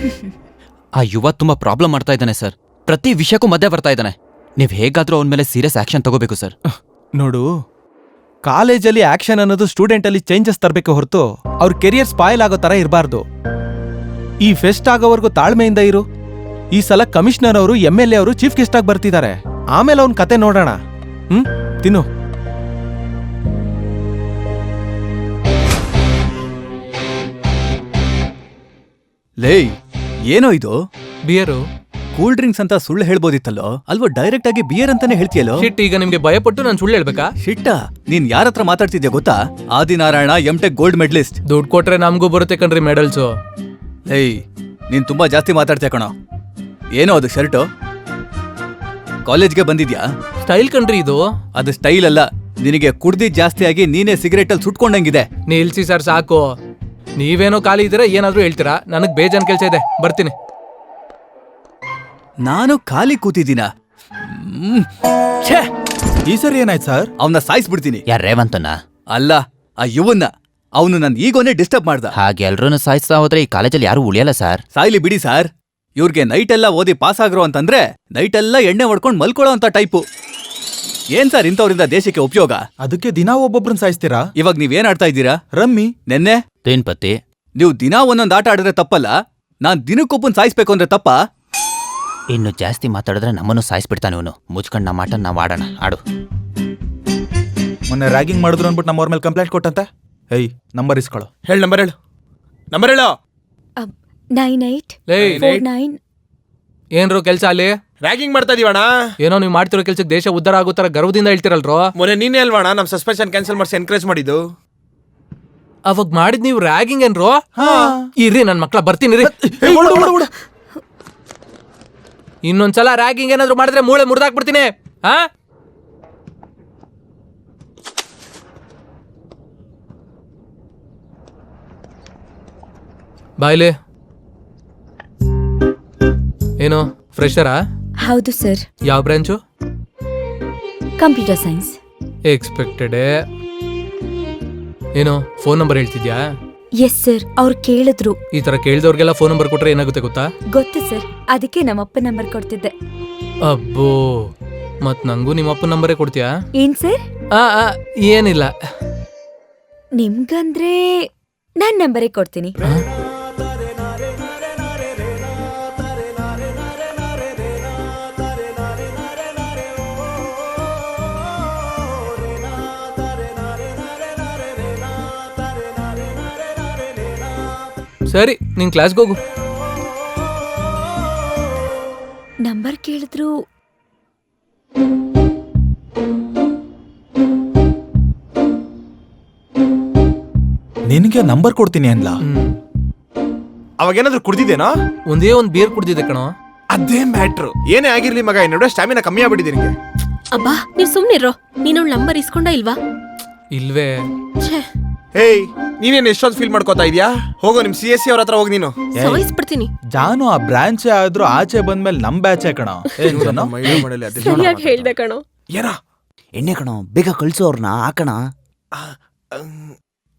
ಆ ಯುವ ತುಂಬಾ ಪ್ರಾಬ್ಲಮ್ ಮಾಡ್ತಾ ಇದ್ದಾನೆ ಸರ್. ಪ್ರತಿ ವಿಷಯಕ್ಕೂ ಮಧ್ಯೆ ಬರ್ತಾ ಇದ್ದಾನೆ. ನೀವ್ ಹೇಗಾದ್ರೂ ಅವನ ಮೇಲೆ ಸೀರಿಯಸ್ ಆಕ್ಷನ್ ತಗೋಬೇಕು ಸರ್. ನೋಡು ಕಾಲೇಜಲ್ಲಿ ಆಕ್ಷನ್ ಅನ್ನೋದು ಸ್ಟೂಡೆಂಟ್ ಅಲ್ಲಿ ಚೇಂಜಸ್ ತರಬೇಕು ಹೊರತು ಅವ್ರ ಕೆರಿಯರ್ ಸ್ಪಾಯ್ಲ್ ಆಗೋ ತರ ಇರಬಾರ್ದು. ಈ ಫೆಸ್ಟ್ ಆಗೋವರೆಗೂ ತಾಳ್ಮೆಯಿಂದ ಇರು. ಈ ಸಲ ಕಮಿಷನರ್ ಅವರು ಎಂ ಎಲ್ ಎ ಅವರು ಚೀಫ್ ಗೆಸ್ಟ್ ಆಗಿ ಬರ್ತಿದ್ದಾರೆ. ಆಮೇಲೆ ಅವನ ಕತೆ ನೋಡೋಣ. ಹ್ಮ್? ತಿನ್ನು. ಲೇಯ್ ಏನೋ ಇದು? ಬಿಯರು? ಕೂಲ್ ಡ್ರಿಂಕ್ಸ್ ಅಂತ ಸುಳ್ಳು ಹೇಳ್ಬೋದಿತ್ತಲ್ಲೋ? ಅಲ್ವಾ ಡೈರೆಕ್ಟ್ ಆಗಿ ಬಿಯರ್ ಅಂತಾನೆ ಹೇಳ್ತೀಯಲ್ಲೋ? ಶಿಟ್ ಈಗ ನಿಮ್ಗೆ ಭಯಪಟ್ಟು ನಾನು ಸುಳ್ಳು ಹೇಳ್ಬೇಕಾ? ಶಿಟ್ಟ ನೀನ್ ಯಾರ ಹತ್ರ ಮಾತಾಡ್ತಿದ್ಯಾ ಗೊತ್ತಾ? Adinarayana M Tech gold medallist ದುಡ್ಡು ಕೊಟ್ರೆ ನಮಗೂ ಬರುತ್ತೆ ಕಣ್ರಿ ಮೆಡಲ್ಸು ಏಯ್ ನೀನ್ ತುಂಬಾ ಜಾಸ್ತಿ ಮಾತಾಡ್ತೀಯ ಕಣೋ. ಏನೋ ಅದು ಶರ್ಟು ಕಾಲೇಜ್ಗೆ ಬಂದಿದ್ಯಾ? ಸ್ಟೈಲ್ ಕಣ್ರಿ ಇದು. ಅದು ಸ್ಟೈಲ್ ಅಲ್ಲ. ನಿನಗೆ ಕುಡ್ದಿದ್ ಜಾಸ್ತಿ ಆಗಿ ನೀನೇ ಸಿಗರೇಟ್ ಅಲ್ಲಿ ಸುಟ್ಕೊಂಡಂಗಿದೆ. ನಿಲ್ಸಿ ಸರ್ ಸಾಕು. ನೀವೇನೋ ಖಾಲಿ ಇದ್ರೆ ಏನಾದ್ರೂ ಹೇಳ್ತೀರಾ? ನನಗ್ ಬೇಜಾನ್ ಕೆಲ್ಸ ಇದೆ. ಬರ್ತೀನಿ. ನಾನು ಖಾಲಿ ಕೂತಿದ್ದೀನ? ಛೇ! ಈ ಸರಿ ಏನಾಯ್ತು ಸರ್? ಅವನ್ನ ಸಾಯಿಸ್ಬಿಡ್ತೀನಿ. ಯಾರ್ ರೇವಂತನ? ಅಲ್ಲ ಆ ಯುವನ್ನ. ಅವನು ನನ್ನ ಈಗೋನೇ ಡಿಸ್ಟರ್ಬ್ ಮಾಡ್ದ. ಹಾಗೆ ಎಲ್ರೂ ಸಾಯಿಸ್ತಾ ಹೋದ್ರೆ ಈ ಕಾಲೇಜಲ್ಲಿ ಯಾರು ಉಳಿಯಲ್ಲ ಸರ್? ಸಾಯ್ಲಿ ಬಿಡಿ ಸರ್. ಇವ್ರಿಗೆ ನೈಟ್ ಎಲ್ಲ ಓದಿ ಪಾಸ್ ಆಗ್ರೋ ಅಂತಂದ್ರೆ ನೈಟ್ ಎಲ್ಲ ಎಣ್ಣೆ ಹೊಡ್ಕೊಂಡು ಮಲ್ಕೊಳ್ಳೋ ಅಂತ ಟೈಪು. ಏನ್ ಸರ್ ಇಂಥವ್ರಿಂದ ದೇಶಕ್ಕೆ ಉಪಯೋಗ? ಅದಕ್ಕೆ ದಿನ ಒಬ್ಬೊಬ್ರನ್ನ ಸಾಯಿಸ್ತೀರಾ? ಇವಾಗ ನೀವೇನ್ ಆಡ್ತಾ ಇದ್ದೀರಾ? ರಮ್ಮಿ. ನೆನ್ನೆ? ತೇನ್ಪತಿ. ನೀವು ದಿನ ಒಂದೊಂದ್ ಆಟ ಆಡಿದ್ರೆ ತಪ್ಪಲ್ಲ? ನಾನ್ ದಿನಕ್ಕೊಬ್ಬನ್ ಸಾಯಿಸ್ಬೇಕು ಅಂದ್ರೆ ತಪ್ಪಾ? ಇನ್ನು ಜಾಸ್ತಿ ಮಾತಾಡಿದ್ರೆ ನಮ್ಮನ್ನು ಸಾಯಿಸ್ಬಿಡ್ತಾನೆ ಇವನು. ಮುಚ್ಕೊಂಡ್ ನಮ್ಮ ಆಟ ನಾವು ಆಡೋಣ. ಆಡು. ಮೊನ್ನೆ ರ್ಯಾಗಿಂಗ್ ಮಾಡಿದ್ರು ಅನ್ಬಿಟ್ಟು ನಮ್ಮವ್ರ ಮೇಲೆ ಕಂಪ್ಲೇಂಟ್ ಕೊಟ್ಟಂತೆ? ಏಯ್ ನಂಬರ್ ಇಸ್ಕೊಳ್ಳೋ ಹೇಳು ನಂಬರ್ ಹೇಳು. ನಂಬರ್ ಹೇಳು. ನೈನ್ ಏಟ್ ಲೇ ಫೋರ್ ನೈನ್ ಏನ್ರು ಕೆಲಸ ಅಲ್ಲಿ? ರ್ಯಾಗಿಂಗ್ ಮಾಡ್ತಾ ಇದೀವಣ ಏನೋ ನೀವು ಮಾಡ್ತಿರೋ ಕೆಲ್ಸಕ್ಕೆ ದೇಶ ಉದ್ದಾರ ಆಗೋ ತರ ಗರ್ವದಿಂದ ಹೇಳ್ತಿರಲ್ರೋ? ಮೊನ್ನೆ ನೀನೇ ಅಲ್ವಣ ನಮ್ಮ ಸಸ್ಪೆನ್ಷನ್ ಕ್ಯಾನ್ಸಲ್ ಮಾಡಿಸಿ ಎನ್ಕರೇಜ್ ಮಾಡಿದ್ದು. ಅವಾಗ ಮಾಡಿದ್ ನೀವು ರ್ಯಾಗಿಂಗ್ ಏನ್ರೋ? ಇರ್ರಿ ನನ್ನ ಮಕ್ಳ ಬರ್ತೀನಿ ರೀ ಇನ್ನೊಂದ್ಸಲ ರ್ಯಾಗಿಂಗ್ ಏನಾದ್ರು ಮಾಡಿದ್ರೆ ಮೂಳೆ ಮುರಿದಾಕ್ಬಿಡ್ತೀನಿ. ಹಾ? ಬಾಯ್ಲಿ. ಏನು ಫ್ರೆಶರಾ ಹೌದು ಸರ್. ಯಾವ ಬ್ರಾಂಚು? Computer science. ಎಕ್ಸ್ಪೆಕ್ಟೆಡ್ ಏನೋ ಫೋನ್ ನಂಬರ್ ಹೇಳ್ತಿದ್ಯಾ? ಎಸ್ ಸರ್ ಅವ್ರು ಕೇಳಿದ್ರು. ಈ ತರ ಕೇಳಿದವ್ರಿಗೆಲ್ಲ ಫೋನ್ ನಂಬರ್ ಕೊಟ್ರೆ ಏನಾಗುತ್ತೆ ಗೊತ್ತಾ? ಗೊತ್ತು ಸರ್ ಅದಕ್ಕೆ ನಮ್ಮ ನಮ್ಮಪ್ಪ ನಂಬರ್ ಕೊಡ್ತಿದ್ದೆ. ಅಬ್ಬೋ ಮತ್ ನಂಗೂ ನಿಮ್ಮ ಅಪ್ಪನ ನಂಬರೇ ಕೊಡ್ತೀಯಾ? ಏನ್ ಸರ್? ಆ ಆ, ಏನಿಲ್ಲ. ನಿಮ್ಗಂದ್ರೆ ನಾನ್ ನಂಬರೇ ಕೊಡ್ತೀನಿ. ಸರಿ ನೀನ್ ಕ್ಲಾಸ್ಗೆ ಹೋಗು. ನಂಬರ್ ಕೇಳಿದ್ರು. ನಿನಗೆ ನಂಬರ್ ಕೊಡ್ತೀನಿ ಅನ್ಲಾ ಹ್ಮ್. ಅವಾಗ ಏನಾದ್ರು ಕುಡ್ದಿದ್ದೇನೋ? ಒಂದೇ ಒಂದ್ ಬಿಯರ್ ಕುಡ್ದಿದೆ ಕಣೋ. ಅದೇ ಮ್ಯಾಟ್ರು ಏನೇ ಆಗಿರ್ಲಿ ಮಗ ಇನ್ನೊಡೆ ಸ್ಟಾಮಿನಾ ಕಮ್ಮಿ ಆಗ್ಬಿಟ್ಟಿದೆ ನಿನಗೆ. ಅಬ್ಬಾ ನೀವ್ ಸುಮ್ನಿರೋ. ನೀನು ನಂಬರ್ ಇಸ್ಕೊಂಡ ಇಲ್ವಾ? ಇಲ್ವೇ. ಛೇ. ಹೇಯ್ ನೀನೇನ್ ಎಷ್ಟೊಂದು ಫೀಲ್ ಮಾಡ್ಕೋತಾ ಇದ್ಯಾ? ಹೋಗೋ ನಿಮ್ ಸಿ ಎಸ್ ಸಿ ಅವ್ರ ಹತ್ರ ಹೋಗಿ ನೀನು. ಸಾಯಿಸ್ಬಿಡ್ತೀನಿ. ಜಾನು ಆ ಬ್ರಾಂಚ್ ಆದ್ರೂ ಆಚೆ ಬಂದ್ಮೇಲೆ ನಮ್ ಬ್ಯಾಚ್ ಕಣ. ಏನ್ ಜಾನು? ಸರಿಯಾಗಿ ಹೇಳ್ದೆ ಕಣೋ. ಏನೋ? ಎಣ್ಣೆ ಕಣೋ ಬೇಗ ಕಳ್ಸೋ ಅವ್ರನ್ನ ಹಾಕಣ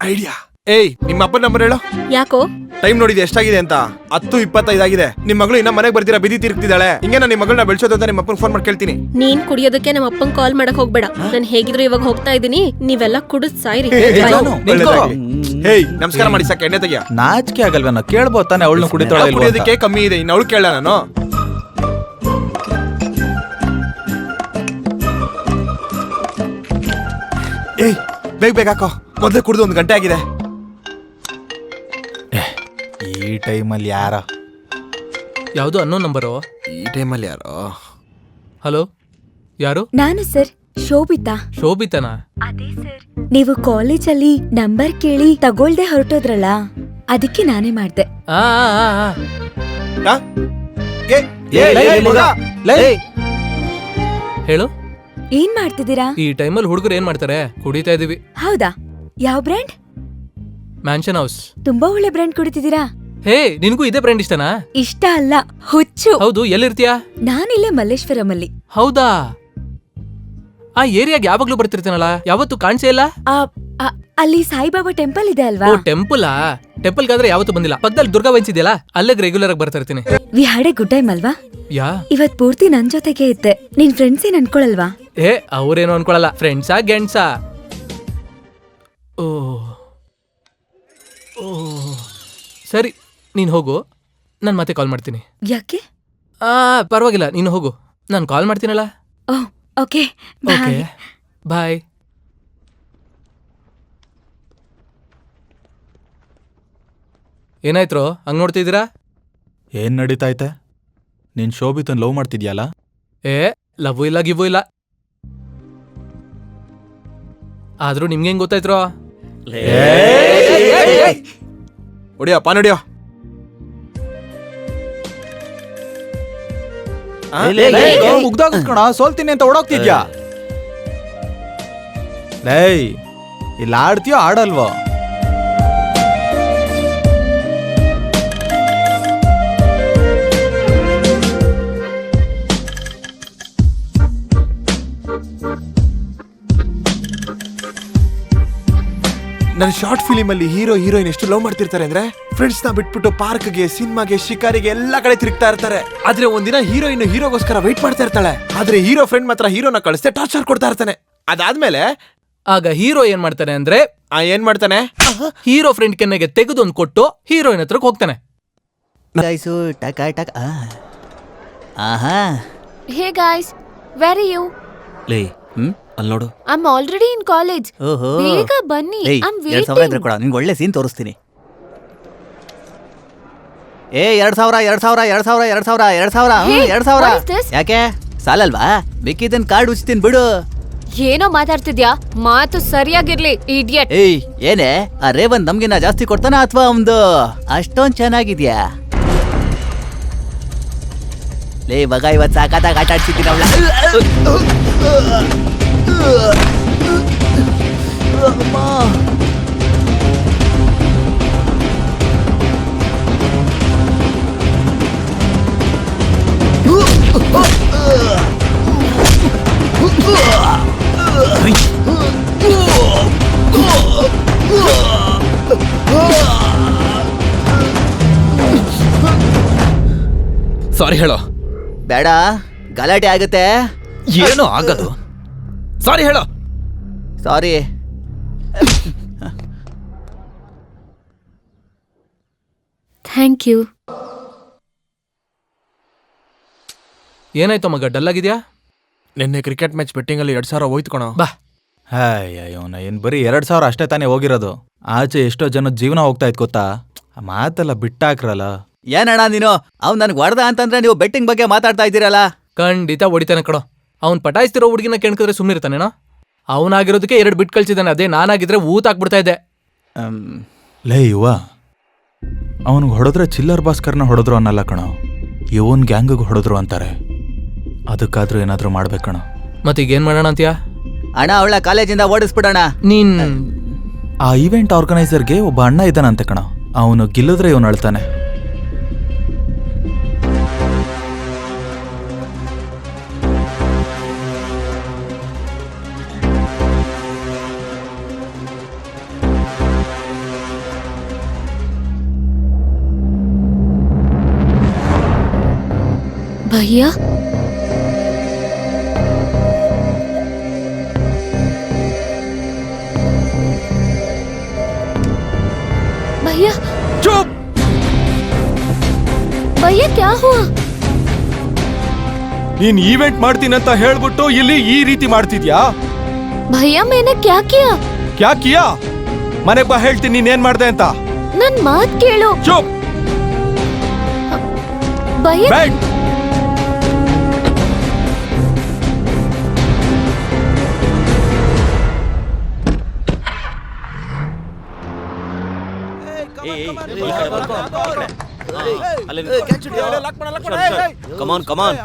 ಐಡಿಯಾ. ಏಯ್ ನಿಮ್ಮ ಅಪ್ಪನ ನಂಬರ್ ಹೇಳು. ಯಾಕೋ? ಟೈಮ್ ನೋಡಿದೆ ಎಷ್ಟಾಗಿದೆ ಅಂತ? ಹತ್ತು ಇಪ್ಪತ್ತೈದಾಗಿದೆ ನಿಮ್ ಮಗಳು ಇನ್ನ ಮನೆಗೆ ಬರ್ತೀರಾ ಬಿದಿ ತಿರುಗ್ತಿದ್ದಾಳೆ. ಹಿಂಗೆ ನಾನು ನಿಮ್ಮ ಮಗಳನ್ನ ಬೆಳೆಸೋದು ಅಂತ ನಿಮ್ಮ ಅಪ್ಪನ ಫೋನ್ ಮಾಡಿ ಕೇಳ್ತೀನಿ. ನೀನ್ ಕುಡಿಯೋದಕ್ಕೆ ನಮ್ಮ ಅಪ್ಪನ್ ಕಾಲ್ ಮಾಡಕ್ ಹೋಗ್ಬೇಡ. ನಾನು ಹೇಗಿದ್ರು ಇವಾಗ ಹೋಗ್ತಾ ಇದೀನಿ ನೀವೆಲ್ಲ ಕುಡಿದ್ ಸಾಯ್ರಿ. ಹೇಯ್ ನಮಸ್ಕಾರ ಮಾಡಿ ಸಾಕ ಎಣ್ಣೆ ತೆಗಿಯ. ನಾಚಿಕೆ ಆಗಲ್ವ ನಾ ಕೇಳ್ಬೋದು ತಾನೆ ಅವಳನ್ನ ಕುಡಿತಾಳೆ ಇಲ್ವಾ ಅಂತ. ಕುಡಿಯೋದಕ್ಕೆ ಕಮ್ಮಿ ಇದೆ ಇನ್ನು ಅವಳು ಕೇಳ ನಾನು. ಏಯ್ ಬೇಗ ಬೇಗ ಹಾಕೋ. ಮೊದಲೇ ಕುಡಿದು ಒಂದು ಗಂಟೆ ಆಗಿದೆ. ಈ ಟೈಮಲ್ಲಿ ಯಾರ? ಯಾವುದು ಅನ್ನೋ ನಂಬರು? ಈ ಟೈಮಲ್ಲಿ ಯಾರೋ? ಹಲೋ? ಯಾರು? ನಾನು ಸರ್ ಶೋಭಿತಾ. ಶೋಭಿತನಾ? ಅದೇ ಸರ್. ನೀವು ಕಾಲೇಜಲ್ಲಿ ನಂಬರ್ ಕೇಳಿ ತಗೊಳ್ದೆ ಹೊರಟೋದ್ರಲ್ಲ ಅದಕ್ಕೆ ನಾನೇ ಮಾಡ್ದೆ. ಆ ಆ, ಆ, ಆ. ಹೇಳು. ಏನ್ ಮಾಡ್ತಿದ್ದೀರಾ? ಈ ಟೈಮಲ್ಲಿ ಹುಡುಗರು ಏನ್ ಮಾಡ್ತಾರೆ? ಕುಡಿತಾ ಇದೀವಿ. ಹೌದಾ? ಯಾವ ಬ್ರ್ಯಾಂಡ್? Mansion house. ತುಂಬಾ ಒಳ್ಳೆ ಬ್ರ್ಯಾಂಡ್ ಕುಡಿತಿದ್ದೀರಾ? ಹೇ ನಿನ್ಗೂ ಇದೇ ಬ್ರ್ಯಾಂಡ್ ಇಷ್ಟನಾ? ಇಷ್ಟ ಅಲ್ಲ ಹುಚ್ಚು. ಹೌದು ಎಲ್ಲಿರ್ತೀಯ? ನಾನಿಲ್ಲೇ ಮಲ್ಲೇಶ್ವರಂ ಅಲ್ಲಿ ಹೌದಾ? ಆ ಏರಿಯಾಗೆ ಯಾವಾಗ್ಲೂ ಬರ್ತಿರ್ತೀನಲ್ಲ ಯಾವತ್ತು ಕಾಣಿಸೇ ಇಲ್ಲ? ಆ ಅಲ್ಲಿ ಸಾಯಿಬಾಬಾ ಟೆಂಪಲ್ ಇದೆ ಅಲ್ವಾ? ಓ ಟೆಂಪಲಾ ಟೆಂಪಲ್ಗಾದ್ರೆ ಯಾವತ್ತೂ ಬಂದಿಲ್ಲ. ಪಕ್ಕದಲ್ಲಿ ದುರ್ಗಾ ಬಂಚಿದೆಯಲ್ಲ ಅಲ್ಲಿಗೆ ರೆಗ್ಯುಲರ್ ಆಗಿ ಬರ್ತಾ ಇರ್ತೀನಿ. We had a good time ಅಲ್ವಾ? ಯಾ? ಇವತ್ ಪೂರ್ತಿ ನನ್ ಜೊತೆಗೆ ಇದ್ದೆ. ನಿನ್ ಫ್ರೆಂಡ್ಸ್ ಏನ್ ಅನ್ಕೊಳಲ್ವಾ? ಏ ಅವ್ರೇನು ಅನ್ಕೊಳಲ್ಲ. ಫ್ರೆಂಡ್ಸಾ ಗೆಂಡ್ಸಾ ಓ. ಓ. ಸರಿ ನೀನು ಹೋಗು. ನಾನು ಮತ್ತೆ ಕಾಲ್ ಮಾಡ್ತೀನಿ. ಯಾಕೆ? ಆ ಪರವಾಗಿಲ್ಲ ನೀನು ಹೋಗು. ನಾನು ಕಾಲ್ ಮಾಡ್ತೀನಲ್ಲ? ಓಕೆ. ಓಕೆ. ಬಾಯ್ ಏನಾಯ್ತ್ರೋ? ಹಂಗ್ ನೋಡ್ತಿದ್ದೀರಾ? ಏನ್ ನಡೀತೈತೆ ನೀನ್ ಶೋಭಿತನ್ ಲವ್ ಮಾಡ್ತಿದ್ಯಲ್ಲ ಏ ಲವ್ ಇಲ್ಲ ಗಿವ್ ಇಲ್ಲ. ಆದ್ರೂ ನಿಮ್ಗೆ ಹೆಂಗ್ ಗೊತ್ತಾಯ್ತ್ರೋ? ಹೊಡಿಯಪ್ಪ ಪಾನ್ ಮುಗ್ದಾಗಣ ಸೋಲ್ತೀನಿ ಅಂತ ಓಡೋಗ್ತಿದ್ಯಾ? ಲೈ ಇಲ್ಲಿ ಆಡ್ತೀಯೋ ಆಡಲ್ವೋ? ನನ್ನ ಶಾರ್ಟ್ ಫಿಲಿಮಲ್ಲಿ ಹೀರೋ ಹೀರೋಯಿನ್ ಎಷ್ಟು ಲವ್ ಮಾಡ್ತಿರ್ತಾರೆ ಅಂದ್ರೆ? ಫ್ರೆಂಡ್ಸ್ನ ಬಿಟ್ಬಿಟ್ಟು ಪಾರ್ಕ್ಗೆ ಸಿನಿಮಾಗೆ ಶಿಕಾರಿಗೆ ಎಲ್ಲಾ ಕಡೆ ತಿರುಗ್ತಾ ಇರ್ತಾರೆ. ಆದ್ರೆ ಒಂದಿನ ಹೀರೋಯಿನ್ ಹೀರೋಗೋಸ್ಕರ ವೆಯ್ಟ್ ಮಾಡ್ತಾ ಇರ್ತಾಳೆ. ಆದ್ರೆ ಹೀರೋ ಫ್ರೆಂಡ್ ಮಾತ್ರ ಹೀರೋನ ಕಳಿಸ್ತೆ ಟಾರ್ಚರ್ ಕೊಡ್ತಾ ಇರ್ತಾನೆ. ಅದಾದ್ಮೇಲೆ ಆಗ ಹೀರೋ ಏನ್ ಮಾಡ್ತಾನೆ ಅಂದ್ರೆ ಆ ಏನ್ ಮಾಡ್ತಾನೆ? ಹೀರೋ ಫ್ರೆಂಡ್ ಕೆನ್ನೆಗೆ ತೆಗೆದೊಂದು ಒಂದ್ ಕೊಟ್ಟು ಹೀರೋಯಿನ್ ಹತ್ರಕ್ಕೆ ಹೋಗ್ತಾನೆ. ಗಾಯ್ಸು ಟಕ ಟಕ ಆ. ಆಹಾ. ಹೇ ಗಾಯ್ಸ್ ವೆರ್ ಯು ಲೇ ಹ್ಮ್ ಅಲ್ಲಿ ನೋಡು. I am already in college ಓಹೋ. ಬೇಗ ಬನ್ನಿ. ಐ ಆಮ್ ಎರಡ್ ಸಾವಿರ ಇದ್ರೆ ವೇಟಿಂಗ್ ಕೊಡ ನಿನ್ಗೆ ಒಳ್ಳೆ ಸೀನ್ ತೋರಿಸ್ತೀನಿ. ಏ ಎರಡ್ ಸಾವಿರ ಎರಡ್ ಸಾವಿರ ಎರಡ್ ಸಾವಿರ ಎರಡ್ ಸಾವಿರ ಎರಡ್ ಸಾವಿರ ಹ್ಮ್, Hey, ಎರಡ್ ಸಾವಿರ what is this? ಯಾಕೆ ಸಾಲಲ್ವಾ ಬಿಕ್ಕಿದ್ದನ್ ಕಾರ್ಡ್ ಉಚ್ತೀನಿ ಬಿಡು ಏನೋ ಮಾತಾಡ್ತಿದ್ಯಾ ಮಾತು ಸರಿಯಾಗಿರ್ಲಿ ಇಡಿಯಟ್ ಏಯ್ ಏನೇ ಆ ರೇವನ್ ನಮ್ಗಿನ್ನ ಜಾಸ್ತಿ ಕೊಡ್ತಾನ ಅಥವಾ ಒಂದು ಅಷ್ಟೊಂದ್ ಚೆನ್ನಾಗಿದ್ಯಾ ಲೇ ಮಗ ಇವತ್ ಸಾಕಾದಾಗ ಆಟ ಆಡ್ಸಿದ್ದೀನಿ ಅವ್ಳ ಸಾರಿ ಹೇಳೋ. ಬೇಡ ಗಲಾಟೆ ಆಗುತ್ತೆ. ಏನು ಆಗದು. ಸಾರಿ ಹೇಳೋ. ಸಾರಿ. Thank you. ಏನಾಯ್ತು ಮಗ ಡಲ್ಲಾಗಿದ್ಯಾ ನಿನ್ನೆ ಕ್ರಿಕೆಟ್ ಮ್ಯಾಚ್ ಬೆಟ್ಟಿಂಗ್ ಅಲ್ಲಿ ಎರಡ್ ಸಾವಿರ ಹೋಯ್ತು ಕಣೋ. ಬಾ. ಹಾಯ್ ಅಯ್ಯೋನ ಏನು ಬರೀ ಎರಡು ಸಾವಿರ ಅಷ್ಟೇ ತಾನೇ ಹೋಗಿರೋದು? ಆಚೆ ಎಷ್ಟೋ ಜನ ಜೀವನ ಹೋಗ್ತಾ ಇತ್ತು ಗೊತ್ತಾ? ಆ ಮಾತೆಲ್ಲ ಬಿಟ್ಟಾಕ್ರಲ್ಲ. ಏನಣ್ಣ ನೀನು? ಅವ್ನು ನನಗೆ ಹೊಡೆದ ಅಂತಂದ್ರೆ ನೀವು ಬೆಟ್ಟಿಂಗ್ ಬಗ್ಗೆ ಮಾತಾಡ್ತಾ ಇದ್ದೀರಲ್ಲ? ಖಂಡಿತ ಹೊಡಿತಾನೆ ಕಣೋ. ಅವ್ನು ಪಟಾಯಿಸ್ತಿರೋ ಹುಡುಗಿನ ಕೆಣ್ಕಿದ್ರೆ ಸುಮ್ಮನೆ ಇರ್ತಾನೇನೋ ಅವನಾಗಿರೋದಕ್ಕೆ ಎರಡು ಬಿಟ್ ಕಳ್ಸಿದಾನೆ ಅದೇ ನಾನಾಗಿದ್ರೆ ಊತ ಹಾಕ್ಬಿಡ್ತಾ ಇದ್ದೆ ಲೇ ಯುವ ಅವನಿಗೆ ಹೊಡೆದ್ರೆ ಚಿಲ್ಲರ್ ಭಾಸ್ಕರ್ನ ಹೊಡೆದ್ರು ಅನ್ನಲ್ಲ ಕಣೋ. ಇವನ್ ಗ್ಯಾಂಗಿಗೆ ಹೊಡೆದ್ರು ಅಂತಾರೆ. ಅದಕ್ಕಾದ್ರೂ ಏನಾದರೂ ಮಾಡ್ಬೇಕಣ. ಮತ್ತೆ ಈಗ ಏನ್ ಮಾಡೋಣ ಅಂತೀಯಾ? ಅಣ್ಣ ಅವಳ ಕಾಲೇಜಿಂದ ಓಡಿಸ್ಬಿಡೋಣ. ನೀನ್ ಆ ಈವೆಂಟ್ ಆರ್ಗನೈಸರ್ಗೆ ಒಬ್ಬ ಅಣ್ಣ ಇದ್ದಾನಂತೆ ಕಣ. ಅವನು ಗಿಲ್ಲದ್ರೆ ಇವನು ಅಳ್ತಾನೆ. भैया ಭಯ್ಯ? ಹುವಾ ನೀನ್ ಈವೆಂಟ್ ಮಾಡ್ತೀನಂತ ಹೇಳ್ಬಿಟ್ಟು ಇಲ್ಲಿ ಈ ರೀತಿ ಮಾಡ್ತಿದ್ಯಾ ಭಯ ಮೇನೆ ಕ್ಯಾ ಕಿಯಾ ಕ್ಯಾ ಕಿಯಾ ಮನೆಗ್ ಬಾ ಹೇಳ್ತೀನಿ ನೀನ್ ಏನ್ ಮಾಡ್ದೆ ಅಂತ ನನ್ ಮಾತ್ ಕೇಳು ಚುಪ್ ಭಯ್ಯ ಬ್ಯಾಡ್ ಕಮಾನ್ ಕಮಾನ್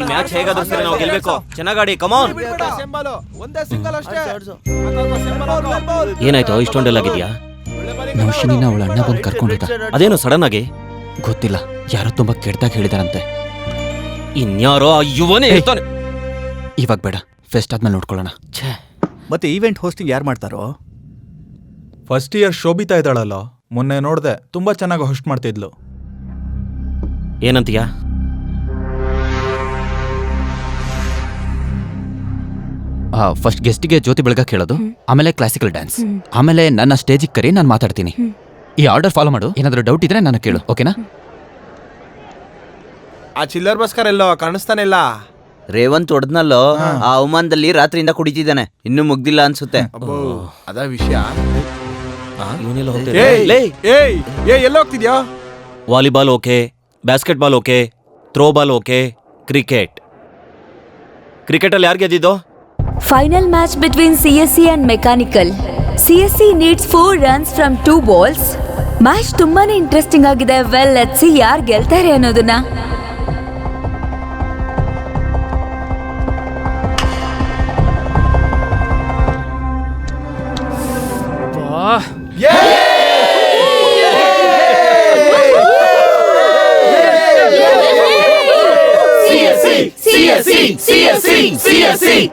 ಈ ಮ್ಯಾಚ್ ಹೇಗಾದ್ರೂ ಸರಿ ನಾವು ಗೆಲ್ಬೇಕು. ಚೆನ್ನಾಗಾಡಿ ಕಮಾನ್ ಏನಾಯ್ತು ಇಷ್ಟೊಂಡೆಲ್ಲ ಆಗಿದ್ಯಾ? ನೌಶಿನಿನ ಅವಳ ಅಣ್ಣ ಬಂದು ಕರ್ಕೊಂಡಿದ್ದ ಅದೇನು ಸಡನ್ ಆಗಿ? ಗೊತ್ತಿಲ್ಲ. ಯಾರೋ ತುಂಬಾ ಕೆಡ್ದಾಗ ಹೇಳಿದಾರಂತೆ. ಇನ್ಯಾರೋ ಆ ಯುವನೇ ಇರ್ತಾನೆ ಇವಾಗ ಬೇಡ. ಫೆಸ್ಟ್ ಆದ್ಮೇಲೆ ನೋಡ್ಕೊಳ್ಳೋಣ. ಮತ್ತೆ ಈವೆಂಟ್ ಹೋಸ್ಟಿಂಗ್ ಯಾರು ಮಾಡ್ತಾರೋ? ಫಸ್ಟ್ ಇಯರ್ ಶೋಭಿತಾ ಇದ್ದಾಳಲ್ಲ. ಮೊನ್ನೆ ನೋಡ್ದೆ ತುಂಬಾ ಚೆನ್ನಾಗಿ ಹೋಸ್ಟ್ ಮಾಡ್ತಿದ್ಲು. ಏನಂತೀಯ? ಫಸ್ಟ್ ಗೆಸ್ಟ್ಗೆ ಜ್ಯೋತಿ ಬೆಳಗ ಕೇಳೋದು ಆಮೇಲೆ ಕ್ಲಾಸಿಕಲ್ ಡ್ಯಾನ್ಸ್ ಆಮೇಲೆ ನನ್ನ ಸ್ಟೇಜಿಗೆ ಕರಿ ನಾನು ಮಾತಾಡ್ತೀನಿ. ಈ ಆರ್ಡರ್ ಫಾಲೋ ಮಾಡು. ಏನಾದರೂ ಡೌಟ್ ಇದ್ರೆ ನಾನು ಕೇಳು ಓಕೆನಾ ಆ ಚಿಲ್ಲರ್ ಬಸ್ಕರ್ ಎಲ್ಲೋ ಕಾಣಿಸ್ತಾನೆ ಇಲ್ಲ ರೇವಂತ್ ಹೊಡೆದ್ನಲ್ಲೋ ಆ ಅವಮಾನದಲ್ಲಿ ರಾತ್ರಿಯಿಂದ ಕುಡಿತಿದ್ದಾನೆ. ಇನ್ನೂ ಮುಗ್ದಿಲ್ಲ ಅನ್ಸುತ್ತೆ. ಅಬ್ಬೋ ಅದ ವಿಷಯ. ಇವನೆಲ್ಲ ಏಯ್ ಏಯ್ ಏ ಎಲ್ಲ ಹೋಗ್ತಿದ್ಯಾ? Volleyball okay. Basketball okay throwball okay cricket ಕ್ರಿಕೆಟಲ್ಲಿ ಯಾರು ಗೆದ್ದಿದ್ದು final match between CSC and mechanical CSC needs four runs from two balls match ತುಂಬಾನೇ ಇಂಟ್ರೆಸ್ಟಿಂಗ್ ಆಗಿದೆ. ವೆಲ್ ಲೆಟ್ ಸಿ ಯಾರು ಗೆಲ್ತಾರೆ ಅನ್ನೋದನ್ನ. se assim, se assim, se assim,